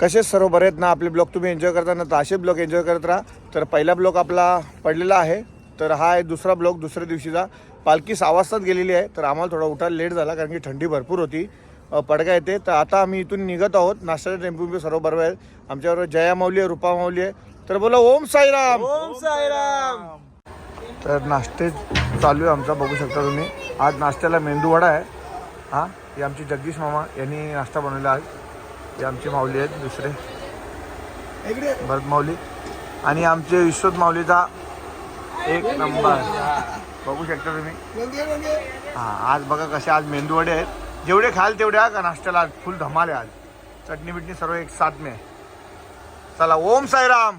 कसे सर्व बरे आहेत ना आपले ब्लॉग तुम्ही एन्जॉय करता ना तर असे ब्लॉग एन्जॉय करत राहा. तर पहिला ब्लॉग आपला पडलेला आहे. तर हा आहे दुसरा ब्लॉग दुसऱ्या दिवशीचा. पालखी सहा वाजताच गेलेली आहे तर आम्हाला थोडा उठायला लेट झाला कारण की थंडी भरपूर होती. पडका येते. तर आता आम्ही इथून निघत आहोत. नाश्त्याच्या टेम्पो सर्व बरोबर आहेत. आमच्याबरोबर जया माऊली आहे रूपा माऊली आहे. तर बोला ओम साईराम! ओम साईराम! तर नाश्ते चालू आहे आमचा बघू शकता तुम्ही. आज नाश्त्याला मेंदू वडा आहे. हां ही आमची जगदीश मामा यांनी नाश्ता बनवला आज हे आमची माऊली आहेत दुसरे. भरत माऊली. आणि आमचे विश्वत माऊलीचा एक नंबर. बघू शकता तुम्ही. हां आज बघा कसे आज मेंदू वडे आहेत. जेवढे खाल तेवढे हा का नाश्त्याला आज फुल धमाल आहे आज. चटणी बिटणी सर्व एक साथ में आहे. चला ओम साईराम.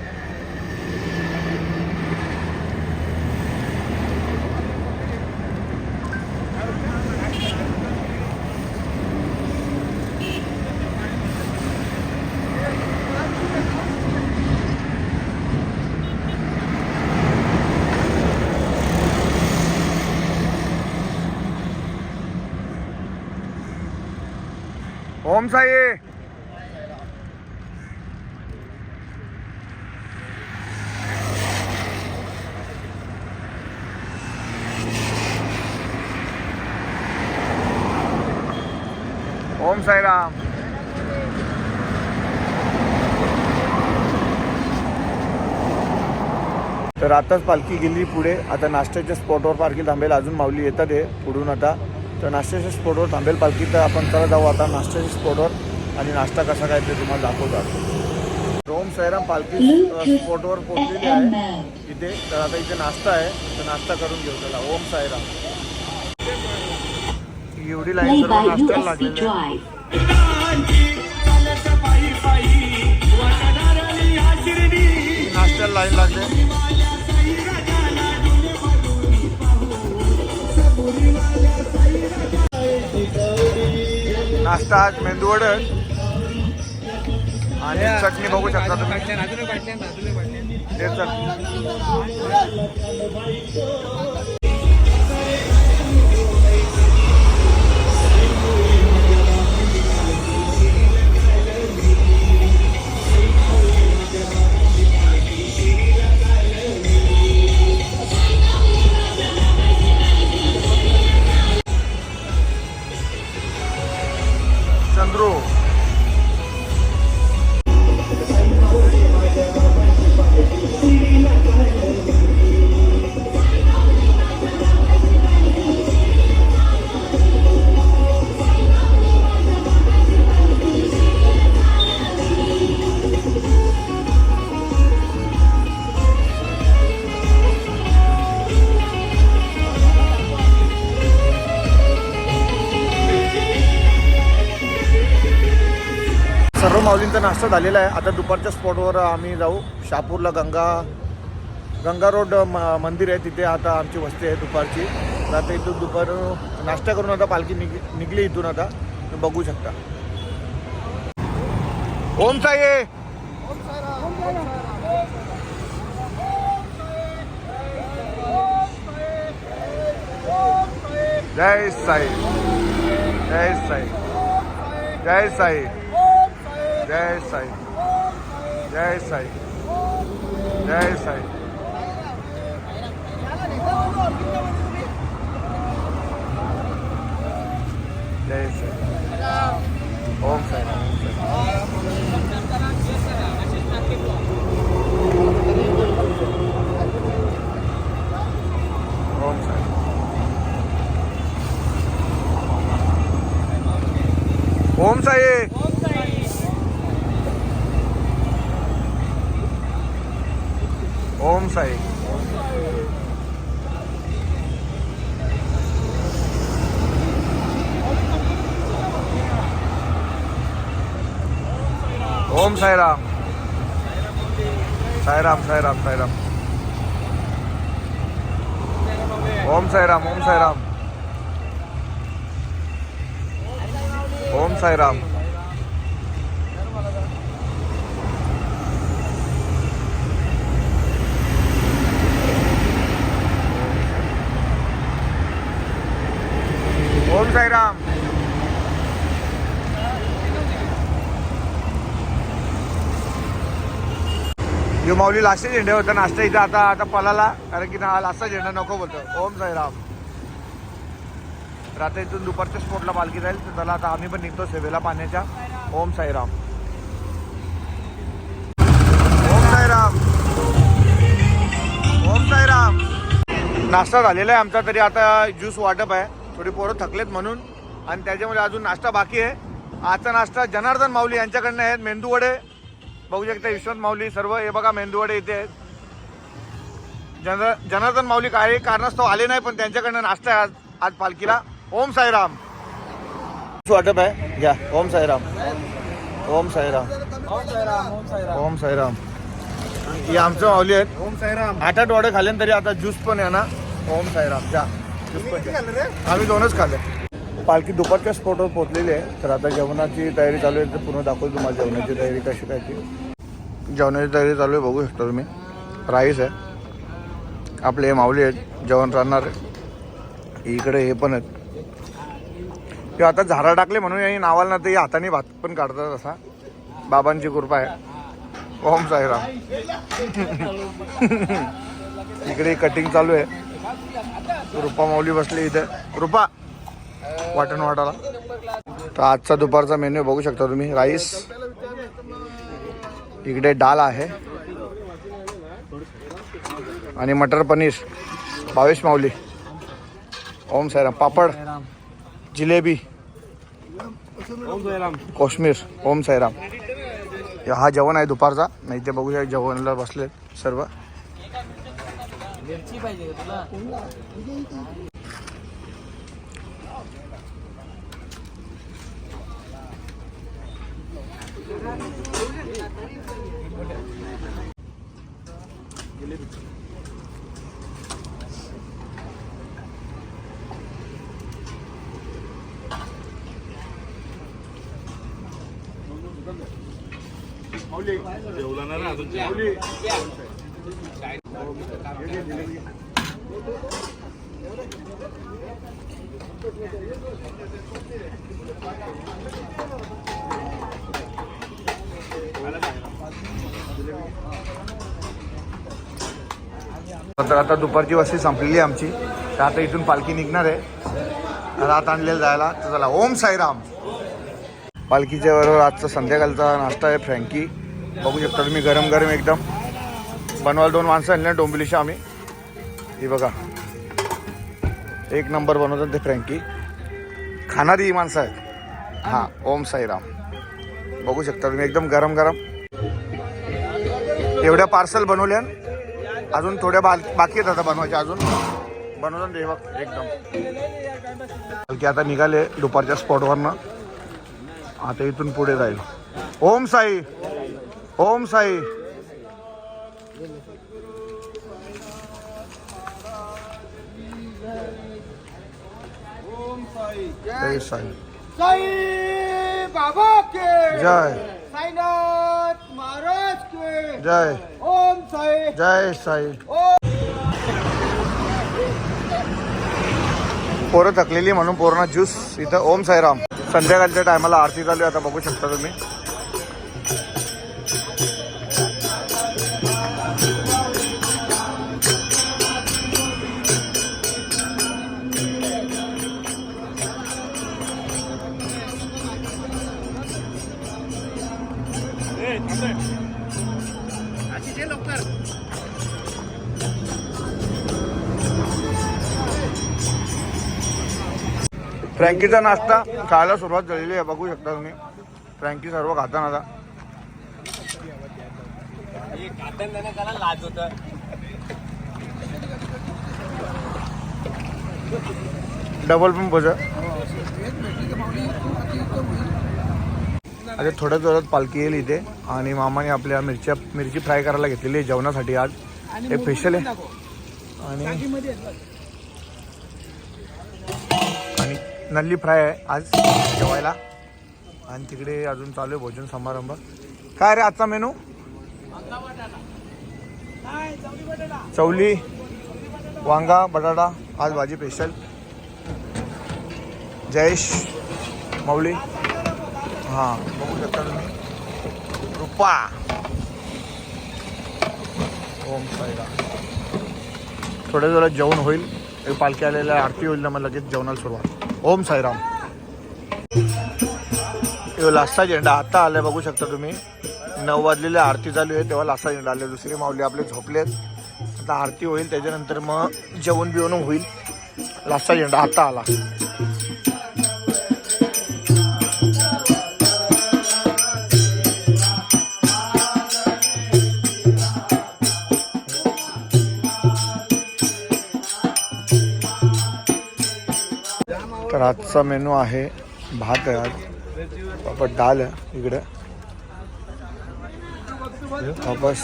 ओम साई. ओम साईराम तर आताच पालखी गेली पुढे. आता नाश्त्याच्या स्पॉटवर पालखी थांबेल. अजून माऊली येतात हे पुढून आता. तर नाश्त्याच्या स्पॉटवर थांबेल पालखी. तर आपण चला जाऊ आता नाश्त्याच्या स्पॉटवर आणि नाश्ता कसा काय ते तुम्हाला दाखवतात रोम साईराम पालखी स्पॉटवर पोहोचलेली आहे. इथे तर आता इथे नाश्ता आहे. तर नाश्ता करून घेऊ त्याला ओम साईराम एवढी लाईन सर्व नाश्त्याला लागलेली आहे. नाश्त्याला लाईन लागले नाश्ता आज मेंदूवड आणि चटणी बघू शकता तुम्ही. ते चटणी Andrew. सर्व माऊलींचा नाश्ता झालेला आहे. आता दुपारच्या स्पॉटवर आम्ही जाऊ. शहापूरला गंगा गंगा रोड म- मंदिर आहे. तिथे आता आमची वस्ती आहे दुपारची. तर आता इथून दुपार नाश्ता करून आता पालखी निघ निघली इथून आता. तुम्ही बघू शकता. ओम साई जय साई जय साई जय साई. जय साई जय साई जय साई जय साई ओम साई ओम साई ओम साई ओम साई ओम साई ओम साईराम साईराम साईराम साईराम ओम साईराम ओम साईराम ओम साईराम ओम साईराम यो माऊली लास्ट झेंडे होता. नाश्ता इथं आता आता पलाला. कारण की ना लास्टचा झेंडा नको बोलतो. ओम साईराम तर आता इथून दुपारच्या स्पोर्टला पालखी जाईल. तर त्याला आता आम्ही पण निघतो सेवेला पाण्याच्या. ओम साईराम ओम साईराम ओम साईराम नाश्ता झालेला आहे आमचा. तरी आता ज्यूस वाटप आहे. थोडी पोरं थकलेत म्हणून. आणि त्याच्यामध्ये अजून नाश्ता बाकी आहे. आजचा नाश्ता जनार्दन माऊली यांच्याकडनं आहेत मेंदू वडे बघू शकता विश्वनाथ माऊली सर्व हे बघा मेंदू वडे इथे आहेत. जन जनार्दन माऊली काही कारणास्तव आले नाही पण त्यांच्याकडनं नाश्ता आहे आज आज पालखीला. ओम साईराम. वाटप आहे. घ्या. ओम साईराम. ओम साईराम. ओम साईराम. ओम साईराम ओम साईराम हे आमचं माऊली आहेत. ओम साईराम. आठ आठ वडे खाल्ले तरी आता ज्यूस पण आहे ना. ओम साईराम. द्या ज्यूस पण. आम्ही दोनच खाल्ले. पालखी दुपारच्या स्पॉटवर पोहोचलेली आहे. तर आता जेवणाची तयारी चालू आहे. तर पुन्हा दाखवतो तुम्हाला जेवणाची तयारी कशी काय ती. जेवणाची तयारी चालू आहे. बघू शकता तुम्ही. राईस आहे. आपले हे माऊली आहेत. जेवण राहणार आहे. इकडे हे पण आहेत. ते आता झाडा टाकले म्हणून यांनी नावाला ना ते हाताने भात पण काढतात असा बाबांची कृपा आहे. ओम साहेरा इकडे कटिंग चालू आहे. रुपा माऊली बसली इथे. रुपा! वाटण वाटाला तर आजचा दुपारचा मेन्यू बघू शकता तुम्ही राईस. इकडे डाल आहे. आणि मटर पनीर भावेश माऊली. ओम साईराम. पापड जिलेबी ओम कोशमीर. ओम साईराम. हा जेवण आहे दुपारचा. नाही ते बघू शकता जेवणला बसले सर्व. मिरची पाहिजे का तुला तर आता दुपारची वस्ती संपलेली आहे आमची. तर आता इथून पालखी निघणार आहे. रात आणलेलं जायला. तर चला ओम साईराम. पालखीच्या बरोबर आजचा संध्याकाळचा नाश्ता आहे फ्रँकी. बघू शकता तुम्ही गरम गरम एकदम. बनवायला दोन माणसं आणले डोंबिवलीच्या आम्ही. ही बघा. एक नंबर बनवतात ते फ्रँकी. खाणारी ही माणसं आहेत. हां ओम साईराम. बघू शकता तुम्ही एकदम गरम गरम. एवढ्या पार्सल बनवल्या अजून थोड्या बाल बाकी आहेत आता बनवायच्या अजून. बनवतात ते बघ एकदम. की आता निघाले दुपारच्या स्पॉटवरनं आता इथून पुढे जाईल. ओम साई. ओम साई साई. जय साई. साई बाबा के जय. साईनाथ. जय। ओम साई। जय साई। पोरं थकलेली म्हणून पोरांना ज्यूस इथं. ओम साईराम संध्याकाळच्या टायमाला आरती चालू आहे आता बघू शकता तुम्ही. फ्रँकीचा नाश्ता खायला सुरुवात झालेली आहे बघू शकता तुम्ही. फ्रँकी सर्व खाताना आता. लाज होत. डबल पण बस आता थोड्या जोरात पालखी येईल इथे. आणि मामाने आपल्या मिरच्या मिरची फ्राय करायला घेतलेली आहे जेवणासाठी आज. हे स्पेशल आहे. आणि आणि नल्ली फ्राय आहे आज जेवायला. आणि तिकडे अजून चालू आहे भोजन समारंभ. काय रे आजचा मेनू? चवली वांगा बटाटा. आज भाजी स्पेशल जयेश माऊली हां. बघू शकता तुम्ही. रुपा. ओम साईराम. थोड्या वेळात जेवण होईल. एक पालखी आलेल्या आरती होईल ना मग लगेच जेवणाला सुरुवात. ओम साईराम. हे लास्टा झेंडा आता आलाय बघू शकता तुम्ही. नऊ वाजलेली आरती चालू आहे तेव्हा लास्टा झेंडा आले दुसरे माऊली आपले झोपलेत. आता आरती होईल त्याच्यानंतर मग जेवण बिवण होईल लास्टा झेंडा आता आला. तर आजचा मेनू आहे भात आहे आज. वापस डाल आहे इकडे. वापस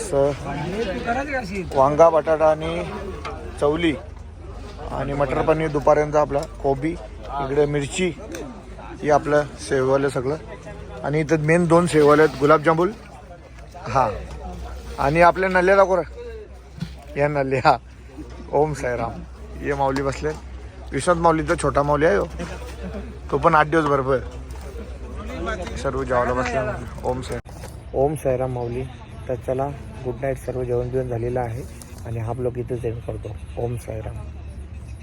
वांगा बटाटा आणि चवली. आणि मटर पनीर दुपारचा आपला. कोबी इकडे मिरची ही आपलं सेववालं सगळं. आणि इथं मेन दोन सेववाले आहेत. गुलाबजामुन. हां. आणि आपल्या नल्ले दाखव या नल्ले हा ओम साईराम. ये माऊली बसले विश्वनाथ माऊलीचा छोटा माऊली आहे हो. तो पण आठ दिवस बरोबर. सर्व जेवायला बसला. ओम साई. ओम सैराम माऊली. तर चला गुड नाईट सर्व जेवण बिवण झालेलं आहे. आणि हा ब्लॉग इथेच एंड करतो. ओम सैराम